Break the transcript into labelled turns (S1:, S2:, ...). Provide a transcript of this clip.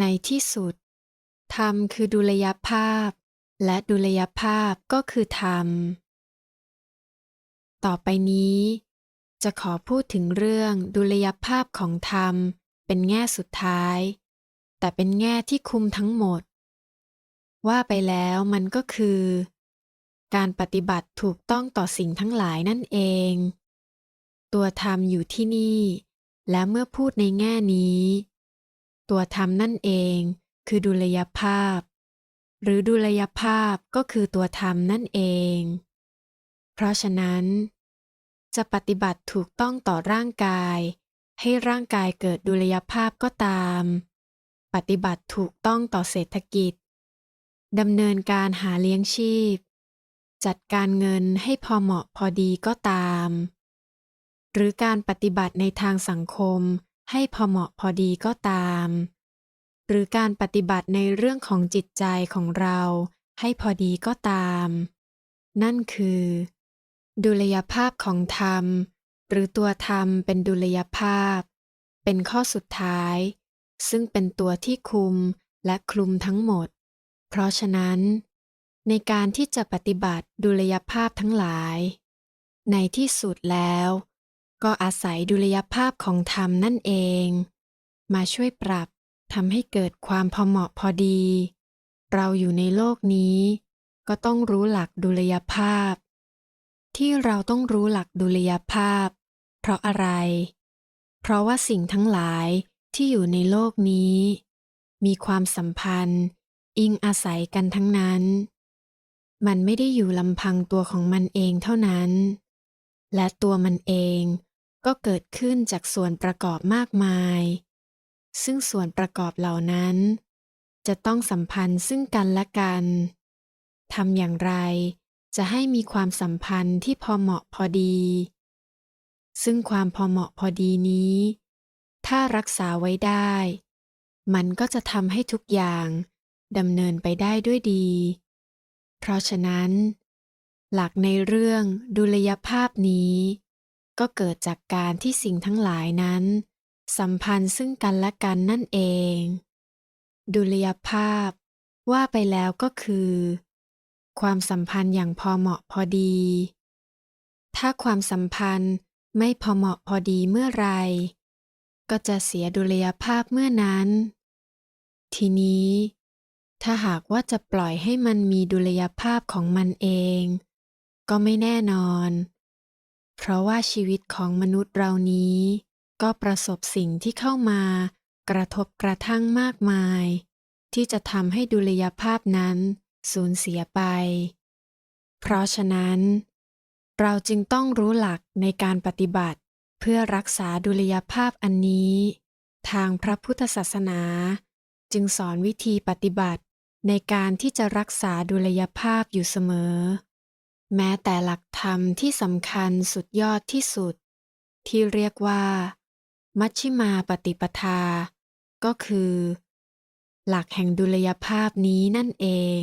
S1: ในที่สุด ธรรมคือดุลยภาพ และดุลยภาพก็คือธรรม ต่อไปนี้ จะขอพูดถึงเรื่องดุลยภาพของธรรม เป็นแง่สุดท้าย แต่เป็นแง่ที่คุมทั้งหมด ว่าไปแล้วมันก็คือ การปฏิบัติถูกต้องต่อสิ่งทั้งหลายนั่นเอง ตัวธรรมอยู่ที่นี่ และเมื่อพูดในแง่นี้ ตัวธรรมนั่นเอง คือดุลยภาพ หรือดุลยภาพก็คือตัวธรรมนั่นเอง เพราะฉะนั้น จะปฏิบัติถูกต้องต่อร่างกาย ให้ร่างกายเกิดดุลยภาพก็ตาม ปฏิบัติถูกต้องต่อเศรษฐกิจดำเนินการหาเลี้ยงชีพ จัดการเงินให้พอเหมาะพอดีก็ตาม หรือการปฏิบัติในทางสังคม ให้พอเหมาะพอดีก็ตาม หรือการปฏิบัติในเรื่องของจิตใจของเราให้พอดีก็ตาม นั่นคือ ดุลยภาพของธรรม หรือตัวธรรมเป็นดุลยภาพ เป็นข้อสุดท้าย ซึ่งเป็นตัวที่คุมและคลุมทั้งหมด เพราะฉะนั้น ในการที่จะปฏิบัติดุลยภาพทั้งหลาย ในที่สุดแล้ว ก็อาศัยดุลยภาพของธรรมนั่นเอง มาช่วยปรับทำให้เกิดความพอเหมาะพอดี เราอยู่ในโลกนี้ ก็ต้องรู้หลักดุลยภาพ ที่เราต้องรู้หลักดุลยภาพ เพราะอะไร เพราะว่าสิ่งทั้งหลายที่อยู่ในโลกนี้ มีความสัมพันธ์ อิงอาศัยกันทั้งนั้น มันไม่ได้อยู่ลำพังตัวของมันเองเท่านั้น และตัวมันเอง ก็เกิดขึ้นจากส่วนประกอบมากมาย ซึ่งส่วนประกอบเหล่านั้น จะต้องสัมพันธ์ซึ่งกันและกันทำอย่างไรจะให้มีความสัมพันธ์ที่พอเหมาะพอดี ซึ่งความพอเหมาะพอดีนี้ ถ้ารักษาไว้ได้ มันก็จะทำให้ทุกอย่างดำเนินไปได้ด้วยดี เพราะฉะนั้น หลักในเรื่องดุลยภาพนี้ ก็เกิดจากการที่สิ่งทั้งหลายนั้น สัมพันธ์ซึ่งกันและกันนั่นเอง ดุลยภาพ ว่าไปแล้วก็คือ ความสัมพันธ์อย่างพอเหมาะพอดี ถ้าความสัมพันธ์ไม่พอเหมาะพอดีเมื่อไร ก็จะเสียดุลยภาพเมื่อนั้น ทีนี้ ถ้าหากว่าจะปล่อยให้มันมีดุลยภาพของมันเอง ก็ไม่แน่นอน เพราะว่าชีวิตของมนุษย์เรานี้ ก็ประสบสิ่งที่เข้ามากระทบกระทั่งมากมาย ที่จะทำให้ดุลยภาพนั้นสูญเสียไป เพราะฉะนั้น เราจึงต้องรู้หลักในการปฏิบัติ เพื่อรักษาดุลยภาพอันนี้ ทางพระพุทธศาสนา จึงสอนวิธีปฏิบัติในการที่จะรักษาดุลยภาพอยู่เสมอ แม้แต่หลักธรรมที่สำคัญสุดยอดที่สุด ที่เรียกว่า มัชชิมาปฏิปทา ก็คือ หลักแห่งดุลยภาพนี้นั่นเอง